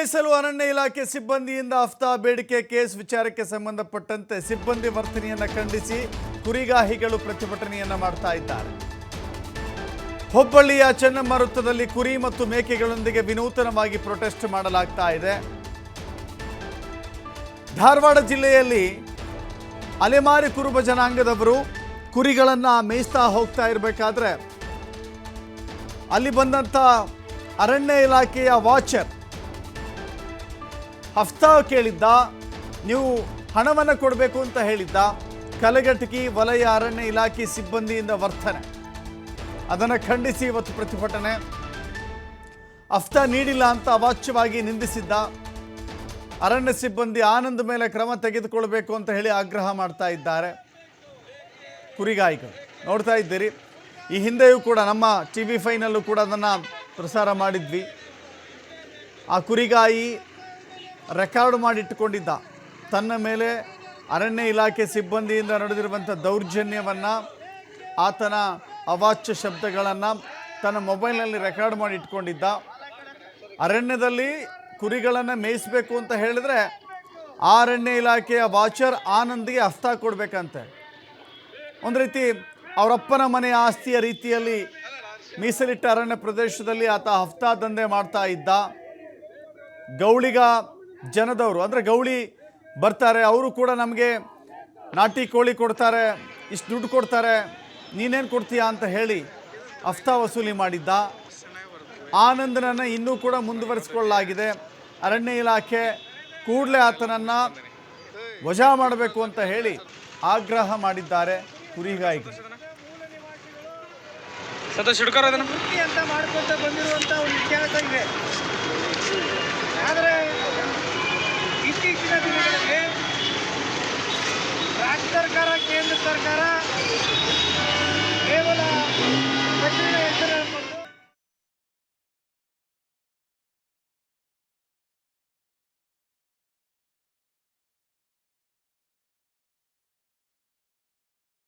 ಅರಣ್ಯ ಇಲಾಖೆ ಸಿಬ್ಬಂದಿಯಿಂದ ಆಫ್ತಾ ಬೇಡಿಕೆ ಕೇಸ್ ವಿಚಾರಕ್ಕೆ ಸಂಬಂಧಪಟ್ಟಂತೆ ಸಿಬ್ಬಂದಿ ವರ್ತನೆಯನ್ನು ಖಂಡಿಸಿ ಕುರಿಗಾಹಿಗಳು ಪ್ರತಿಭಟನೆಯನ್ನ ಮಾಡ್ತಾ ಇದ್ದಾರೆ. ಹುಬ್ಬಳ್ಳಿಯ ಚೆನ್ನಮ್ಮ ವೃತ್ತದಲ್ಲಿ ಕುರಿ ಮತ್ತು ಮೇಕೆಗಳೊಂದಿಗೆ ವಿನೂತನವಾಗಿ ಪ್ರೊಟೆಸ್ಟ್ ಮಾಡಲಾಗ್ತಾ ಇದೆ. ಧಾರವಾಡ ಜಿಲ್ಲೆಯಲ್ಲಿ ಅಲೆಮಾರಿ ಕುರುಬ ಜನಾಂಗದವರು ಕುರಿಗಳನ್ನ ಮೇಯಿಸ್ತಾ ಹೋಗ್ತಾ ಇರಬೇಕಾದ್ರೆ ಅಲ್ಲಿ ಬಂದಂಥ ಅರಣ್ಯ ಇಲಾಖೆಯ ವಾಚರ್ ಹಫ್ತಾ ಕೇಳಿದ್ದ, ನೀವು ಹಣವನ್ನು ಕೊಡಬೇಕು ಅಂತ ಹೇಳಿದ್ದ, ಕಲಘಟಕಿ ವಲಯ ಅರಣ್ಯ ಇಲಾಖೆ ಸಿಬ್ಬಂದಿಯಿಂದ ವರ್ತನೆ. ಅದನ್ನು ಖಂಡಿಸಿ ಇವತ್ತು ಪ್ರತಿಭಟನೆ. ಹಫ್ತಾ ನೀಡಿಲ್ಲ ಅಂತ ಅವಾಚ್ಯವಾಗಿ ನಿಂದಿಸಿದ್ದ, ಅರಣ್ಯ ಸಿಬ್ಬಂದಿ ಆನಂದ್ ಮೇಲೆ ಕ್ರಮ ತೆಗೆದುಕೊಳ್ಬೇಕು ಅಂತ ಹೇಳಿ ಆಗ್ರಹ ಮಾಡ್ತಾ ಇದ್ದಾರೆ. ಕುರಿಗಾಯಿಗಳು, ನೋಡ್ತಾ ಇದ್ದೀರಿ. ಈ ಹಿಂದೆಯೂ ಕೂಡ ನಮ್ಮ ಟಿ ವಿ ಫೈನಲ್ಲೂ ಕೂಡ ಅದನ್ನು ಪ್ರಸಾರ ಮಾಡಿದ್ವಿ. ಆ ಕುರಿಗಾಯಿ ರೆಕಾರ್ಡ್ ಮಾಡಿಟ್ಟುಕೊಂಡಿದ್ದ ತನ್ನ ಮೇಲೆ ಅರಣ್ಯ ಇಲಾಖೆ ಸಿಬ್ಬಂದಿಯಿಂದ ನಡೆದಿರುವಂಥ ದೌರ್ಜನ್ಯವನ್ನು, ಆತನ ಅವಾಚ್ಯ ಶಬ್ದಗಳನ್ನು ತನ್ನ ಮೊಬೈಲ್ನಲ್ಲಿ ರೆಕಾರ್ಡ್ ಮಾಡಿ ಇಟ್ಕೊಂಡಿದ್ದ ಅರಣ್ಯದಲ್ಲಿ ಕುರಿಗಳನ್ನು ಮೇಯಿಸಬೇಕು ಅಂತ ಹೇಳಿದ್ರೆ ಆ ಅರಣ್ಯ ಇಲಾಖೆಯ ವಾಚರ್ ಆನಂದ್ಗೆ ಹಸ್ತ ಕೊಡಬೇಕಂತೆ. ಒಂದು ರೀತಿ ಅವರಪ್ಪನ ಮನೆಯ ಆಸ್ತಿಯ ರೀತಿಯಲ್ಲಿ ಮೀಸಲಿಟ್ಟ ಅರಣ್ಯ ಪ್ರದೇಶದಲ್ಲಿ ಆತ ಹಫ್ತಾ ದಂಧೆ ಮಾಡ್ತಾ ಇದ್ದ. ಗೌಳಿಗ ಜನದವರು ಅಂದರೆ ಗೌಳಿ ಬರ್ತಾರೆ ಅವರು ಕೂಡ ನಮಗೆ ನಾಟಿ ಕೋಳಿ ಕೊಡ್ತಾರೆ ಇಷ್ಟು ದುಡ್ಡು ಕೊಡ್ತಾರೆ ನೀನೇನು ಕೊಡ್ತೀಯಾ ಅಂತ ಹೇಳಿ ಹಫ್ತಾ ವಸೂಲಿ ಮಾಡಿದ್ದ. ಆನಂದನನ್ನು ಇನ್ನೂ ಕೂಡ ಮುಂದುವರಿಸಿಕೊಳ್ಳಲಾಗಿದೆ. ಅರಣ್ಯ ಇಲಾಖೆ ಕೂಡಲೇ ಆತನನ್ನು ವಜಾ ಮಾಡಬೇಕು ಅಂತ ಹೇಳಿ ಆಗ್ರಹ ಮಾಡಿದ್ದಾರೆ ಕುರಿಗಾಯಿಗೆ ಸದಾ ಹುಡುಕರ ಅದನ್ನು. ಅಂತ ಮಾಡ್ಕೊಂತ ಬಂದಿರುವಂತ ಒಂದು ಇತಿಹಾಸ ಸರ್ಕಾರ ಕೇಂದ್ರ ಸರ್ಕಾರ?